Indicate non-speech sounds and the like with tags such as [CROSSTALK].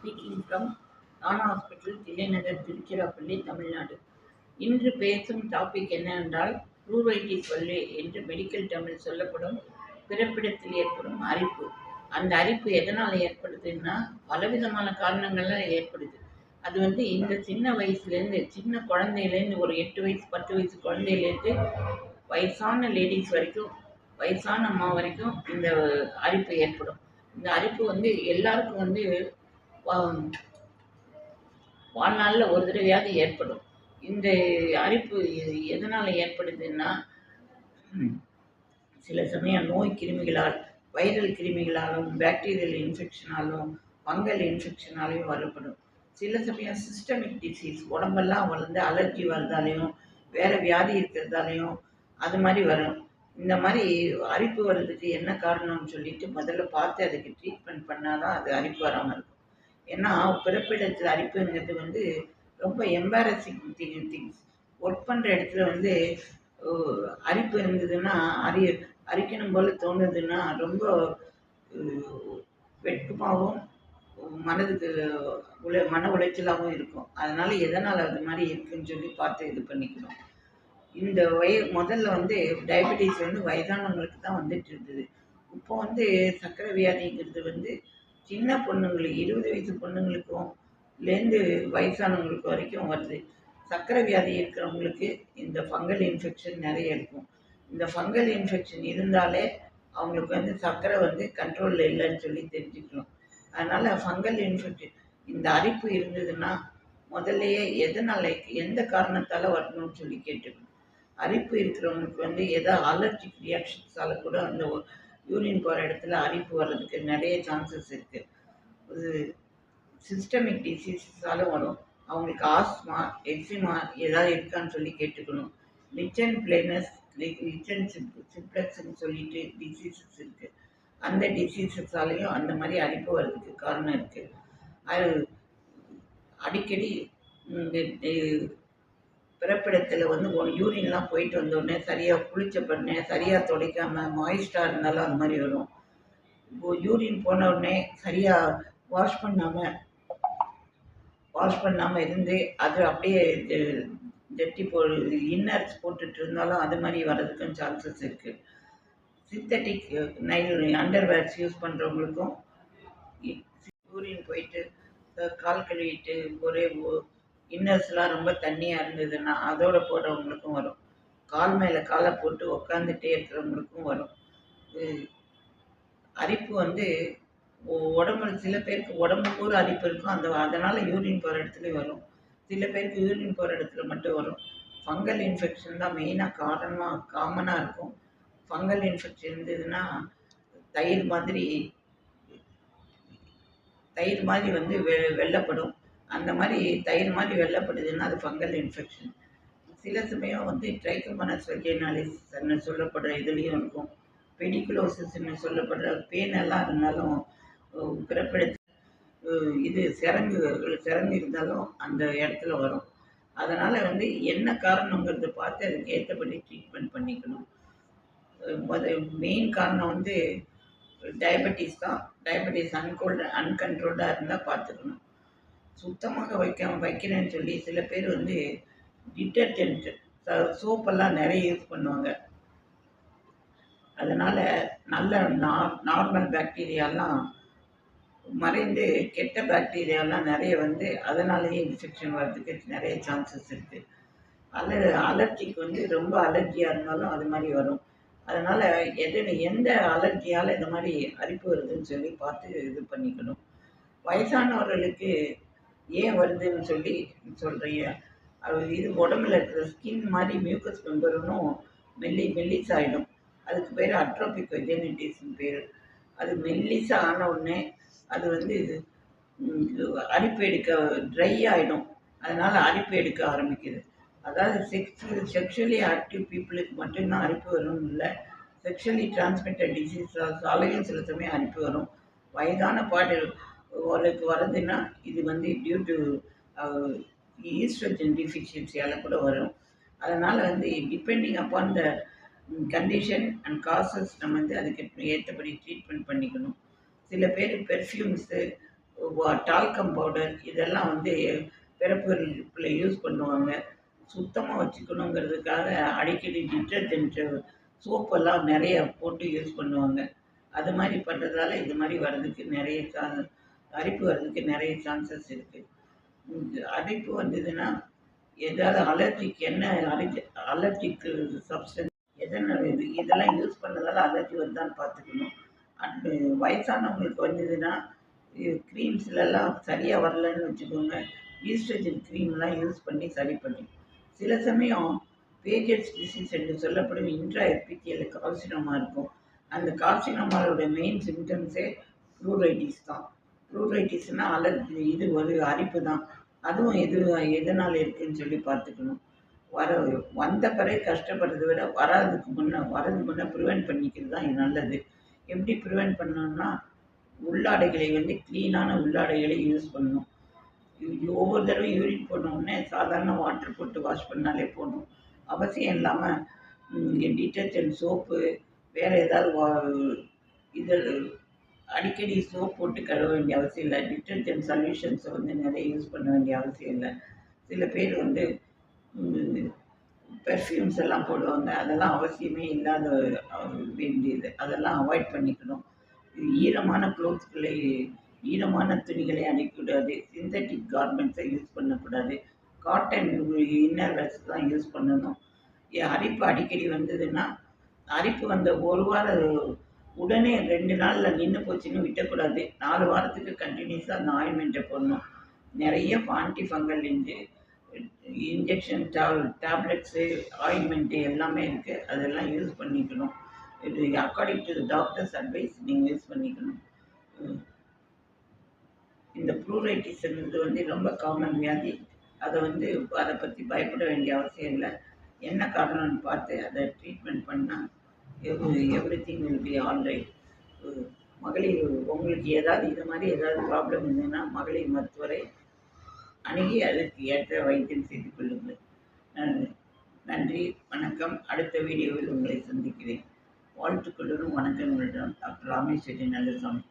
Speaking from Rana hospital Thillai Nagar Tiruchirappalli Tamil Nadu. இன்று பேசும் topic என்னவென்றால் ப்ளூரைட்டிஸ் வல்லு என்று மெடிக்கல் தமிழ் சொல்லப்படும் பிறப்பிடத்தில் ஏற்படும் அரிப்பு. அந்த அரிப்பு எதனால் ஏற்படுதுன்னா பலவிதமான காரணங்கள்லாம் ஏற்படுது. அது வந்து இந்த சின்ன வயசுலேருந்து சின்ன குழந்தையிலேருந்து ஒரு எட்டு வயசு பத்து வயசு குழந்தையிலேருந்து வயசான லேடிஸ் வரைக்கும் வயசான அம்மா வரைக்கும் இந்த அரிப்பு ஏற்படும். இந்த அரிப்பு வந்து எல்லாருக்கும் வந்து வாழ்நாளில் ஒரு தடவையாவது ஏற்படும். இந்த அரிப்பு எதனால் ஏற்படுதுன்னா சில சமயம் நோய் கிருமிகளால் வைரல் கிருமிகளாலும் பாக்டீரியல் இன்ஃபெக்ஷனாலும் ஃபங்கல் இன்ஃபெக்ஷனாலையும் வரப்படும் சில சமயம் சிஸ்டமிக் டிசீஸ் உடம்பெல்லாம் வளர்ந்து அலர்ஜி வர்றதாலையும் வேறு வியாதி இருக்கிறதாலையும் அது மாதிரி வரும். இந்த மாதிரி அரிப்பு வர்றதுக்கு என்ன காரணம்னு சொல்லிட்டு முதல்ல பார்த்து அதுக்கு ட்ரீட்மெண்ட் பண்ணால் தான் அது அரிப்பு வராமல் இருக்கும். ஏன்னா பிறப்பிடத்தில் அரிப்புங்கிறது வந்து ரொம்ப எம்பாரசிங் திங் திங்ஸ் ஒர்க் பண்ணுற இடத்துல வந்து அரிப்பு இருந்ததுன்னா அரி அரிக்கணும் போல் தோணுதுன்னா ரொம்ப வெட்கமாகவும் மனதுக்கு உள மன உளைச்சலாகவும் இருக்கும். அதனால் எதனால் அது மாதிரி இருக்குன்னு சொல்லி பார்த்து இது பண்ணிக்கணும் இந்த வய முதல்ல வந்து டயபெட்டிஸ் வந்து வயதானவங்களுக்கு தான் வந்துட்டு இருந்தது. இப்போ வந்து சர்க்கரை வியாதிங்கிறது வந்து சின்ன பொண்ணுங்களுக்கு இருபது வயசு பொண்ணுங்களுக்கும் லேருந்து வயசானவங்களுக்கு வரைக்கும் வருது. சர்க்கரை வியாதி இருக்கிறவங்களுக்கு இந்த ஃபங்கல் இன்ஃபெக்ஷன் நிறைய இருக்கும். இந்த ஃபங்கல் இன்ஃபெக்ஷன் இருந்தாலே அவங்களுக்கு வந்து சர்க்கரை வந்து கண்ட்ரோலில் இல்லைன்னு சொல்லி தெரிஞ்சுக்கணும். அதனால் ஃபங்கல் இன்ஃபெக்ஷன் இந்த அரிப்பு இருந்ததுன்னா முதல்லையே எதனால் எந்த காரணத்தால் வரணும்னு சொல்லி கேட்டுக்கணும். அரிப்பு இருக்கிறவங்களுக்கு வந்து எதோ அலர்ஜிக் ரியாக்ஷன்ஸால் கூட அந்த யூரின் போகிற இடத்துல அரிப்பு வர்றதுக்கு நிறைய சான்சஸ் இருக்குது இது சிஸ்டமிக் டிசீஸஸாலும் வரும். அவங்களுக்கு ஆஸ்மா எக்ஸிமா ஏதாவது இருக்கான்னு சொல்லி கேட்டுக்கணும். லிச்சன் பிளேனஸ் லிச்சன் சிப்ளக்ஸ்ன்னு சொல்லிட்டு டிசீசஸ் இருக்குது அந்த டிசீசஸாலையும் அந்த மாதிரி அரிப்பு வர்றதுக்கு காரணம் இருக்குது அது அடிக்கடி இந்த பிறப்பிடத்தில் வந்து யூரின்லாம் போயிட்டு வந்தோடனே சரியாக குளிச்ச பண்ணே சரியாக துடைக்காம மாய்ஸ்டாக இருந்தாலும் அது மாதிரி வரும். இப்போ யூரின் போன உடனே சரியாக வாஷ் பண்ணாமல் வாஷ் பண்ணாமல் இருந்து அது அப்படியே ஜெட்டி போ இன்னர்ஸ் போட்டுட்டு இருந்தாலும் அது மாதிரி வர்றதுக்கும் சான்சஸ் இருக்குது சிந்தட்டிக் நைல் அண்டர்வேர்ஸ் யூஸ் பண்ணுறவங்களுக்கும் யூரின் போயிட்டு கால் கழுவிட்டு ஒரே இன்னர்ஸ்லாம் ரொம்ப தண்ணியாக இருந்ததுன்னா அதோட போடுறவங்களுக்கும் வரும். கால் மேலே காலை போட்டு உக்காந்துட்டே இருக்கிறவங்களுக்கும் வரும். அரிப்பு வந்து உடம்புல சில பேருக்கு உடம்பு பூரா அரிப்பு இருக்கும். அந்த அதனால் யூரின் போகிற இடத்துலையும் வரும். சில பேருக்கு யூரின் போகிற இடத்துல மட்டும் வரும். ஃபங்கல் இன்ஃபெக்ஷன் தான் மெயினாக காரணமாக காமனாக இருக்கும். ஃபங்கல் இன்ஃபெக்ஷன் இருந்ததுன்னா தயிர் மாதிரி தயிர் மாதிரி வந்து வெ வெள்ளப்படும். அந்த மாதிரி தயிர் மாதிரி வெள்ளப்படுதுன்னா அது ஃபங்கல் இன்ஃபெக்ஷன் சில சமயம் வந்து ட்ரைக்கோமனஸ் வெஜினாலிஸ்ன்னு [UNINTELLIGIBLE] சொல்லப்படுற இதுலேயும் இருக்கும். பெடிகுலோசிஸ்ன்னு சொல்லப்படுற பேனெல்லாம் இருந்தாலும் அஹ், பிறப்பிடத்து இது சிறங்கு சிறங்கு இருந்தாலும் அந்த இடத்துல வரும். அதனால் வந்து என்ன காரணங்கிறத பார்த்து அதுக்கு ஏற்றபடி ட்ரீட்மெண்ட் பண்ணிக்கணும். மெயின் காரணம் வந்து டயபெட்டிஸ் தான். டயபெட்டிஸ் அன்கோல்டு அன்கண்ட்ரோல்டாக இருந்தால் பார்த்துக்கணும். சுத்தமாக வைக்காம வைக்கிறேன்னு சொல்லி சில பேர் வந்து டிட்டர்ஜென்ட் சோப்பெல்லாம் நிறைய யூஸ் பண்ணுவாங்க. அதனால் நல்ல நார் நார்மல் பாக்டீரியாலாம் மறைந்து கெட்ட பாக்டீரியாலாம் நிறைய வந்து அதனாலேயே இன்ஃபெக்ஷன் வர்றதுக்கு நிறைய சான்சஸ் இருக்குது அல அலர்ஜிக்கு வந்து ரொம்ப அலர்ஜியாக இருந்தாலும் அது மாதிரி வரும். அதனால் எது எந்த அலர்ஜியால் இந்த மாதிரி அரிப்பு வருதுன்னு சொல்லி பார்த்து இது பண்ணிக்கணும். வயசானவர்களுக்கு ஏன் வருதுன்னு சொல்லி சொல்கிறீங்க அது இது உடம்புல இருக்கிற ஸ்கின் மாதிரி மியூக்கஸ் மெம்பரும் மெல்லி மெல்லிசாயிடும் அதுக்கு பேர் அட்ரோபிக் வெஜனிட்டிஸ்னு பேர். அது மெல்லிசா ஆன உடனே அது வந்து இது அரிப்பு எடுக்க ட்ரை ஆகிடும் அதனால் அரிப்பு எடுக்க ஆரம்பிக்குது. அதாவது செக்ஸ் செக்ஷுவலி ஆக்டிவ் பீப்புளுக்கு மட்டும்தான் அரிப்பு வரும்னு இல்லை. செக்ஷுவலி டிரான்ஸ்மிட்டட் டிசீஸாலையும் சில சமயம் அரிப்பு வரும். வயதான பாடு அவளுக்கு வர்றதுன்னா இது வந்து டியூ டு ஈஸ்ட்ரஜன் டிஃபிஷியன்சியால் கூட வரும். அதனால் வந்து depending upon the condition and causes நம்ம வந்து அதுக்கு ஏற்றபடி ட்ரீட்மெண்ட் பண்ணிக்கணும். சில பேர் பெர்ஃப்யூம்ஸு டால்கம் பவுடர் இதெல்லாம் வந்து பிறப்புறுப்பில் யூஸ் பண்ணுவாங்க. சுத்தமாக வச்சுக்கணுங்கிறதுக்காக அடிக்கடி டிட்டர்ஜென்ட்டு சோப்பெல்லாம் நிறைய போட்டு யூஸ் பண்ணுவாங்க. அது மாதிரி பண்ணுறதால இது மாதிரி வர்றதுக்கு நிறைய சான் அரிப்பு வர்றதுக்கு நிறைய சான்சஸ் இருக்குது அரிப்பு வந்ததுன்னா ஏதாவது அலர்ஜிக் என்ன அலர்ஜி அலர்ஜிக் சப்ஸ்டன்ஸ் எதனால் இதெல்லாம் யூஸ் பண்ணதால் அலர்ஜி வந்தான்னு பார்த்துக்கணும். அண்டு வயசானவங்களுக்கு வந்ததுன்னா க்ரீம்ஸ்லலாம் சரியாக வரலன்னு வச்சுக்கோங்க. ஈஸ்ட்ரஜன் க்ரீம்லாம் யூஸ் பண்ணி சரி பண்ணி. சில சமயம் பேஜர்ஸ் டிசீஸ் என்று சொல்லப்படும் இன்ட்ரா எபித்தியல் கால்சினமா இருக்கும். அந்த கால்சினமாலோட மெயின் சிம்டம்ஸே ப்ளூரைட்டிஸ் தான். ப்ளூரைட்டிஸ்னால் அலர்ஜி இது ஒரு அரிப்பு தான் அதுவும் எது எதனால் இருக்குதுன்னு சொல்லி பார்த்துக்கணும். வர வந்த பிறகு கஷ்டப்படுறதை விட வராதுக்கு முன்னே வரதுக்கு முன்னே ப்ரிவெண்ட் பண்ணிக்கிறது தான் நல்லது. எப்படி ப்ரிவெண்ட் பண்ணணும்னா உள்ளாடைகளை வந்து க்ளீனான உள்ளாடைகளை யூஸ் பண்ணணும். ஒவ்வொரு தடவை யூரின் போனோடனே சாதாரண வாட்டர் போட்டு வாஷ் பண்ணாலே போடணும் அவசியம் இல்லாமல் டிட்டர்ஜென்ட் சோப்பு வேறு ஏதாவது வா இது அடிக்கடி சோப் போட்டு கழுவ வேண்டிய அவசியம் இல்லை. டிட்டர்ஜென்ட் சொல்யூஷன்ஸை வந்து நிறைய யூஸ் பண்ண வேண்டிய அவசியம் இல்லை. சில பேர் வந்து பெர்ஃப்யூம்ஸ் எல்லாம் போடுவாங்க. அதெல்லாம் அவசியமே இல்லாத வேண்டியது. அதெல்லாம் அவாய்ட் பண்ணிக்கணும். ஈரமான க்ளோத்ஸ்களை ஈரமான துணிகளை அணிக்கக்கூடாது சிந்தட்டிக் கார்மெண்ட்ஸை யூஸ் பண்ணக்கூடாது. காட்டன் இன்னர் வேர்ஸ் தான் யூஸ் பண்ணணும். அரிப்பு அடிக்கடி வந்ததுன்னா அரிப்பு வந்த ஒரு வாரம் உடனே ரெண்டு நாளில் நின்று போச்சுன்னு விட்டக்கூடாது. நாலு வாரத்துக்கு கண்டினியூஸாக அந்த ஆயின்மெண்ட்டை போடணும். நிறைய பாண்டி ஃபங்கல் இருந்து இன்ஜெக்ஷன் டேப் டேப்லெட்ஸு ஆயின்மெண்ட்டு எல்லாமே இருக்குது அதெல்லாம் யூஸ் பண்ணிக்கணும். இது அக்கார்டிங் டு டாக்டர்ஸ் அட்வைஸ் நீங்கள் யூஸ் பண்ணிக்கணும். இந்த ப்ளூரைட்டிஸ்ன்றது வந்து ரொம்ப காமன் வியாதி. அதை வந்து அதை பற்றி பயப்பட வேண்டிய அவசியம் இல்லை. என்ன காரணம்னு பார்த்து அதை ட்ரீட்மெண்ட் பண்ணால் everything will be all right மகளிர் உங்களுக்கு ஏதாவது இது மாதிரி ஏதாவது ப்ராப்ளம் இருந்ததுன்னா மகளிர் மருத்துவரை அணுகி அதற்கு ஏற்ற வைத்தியம் செய்து கொள்ளுங்கள். நன்றி. வணக்கம். அடுத்த வீடியோவில் உங்களை சந்திக்கிறேன். வாழ்த்துக்களுடன் வணக்கங்களுடன் டாக்டர் ராமேஸ்வரி நல்லசாமி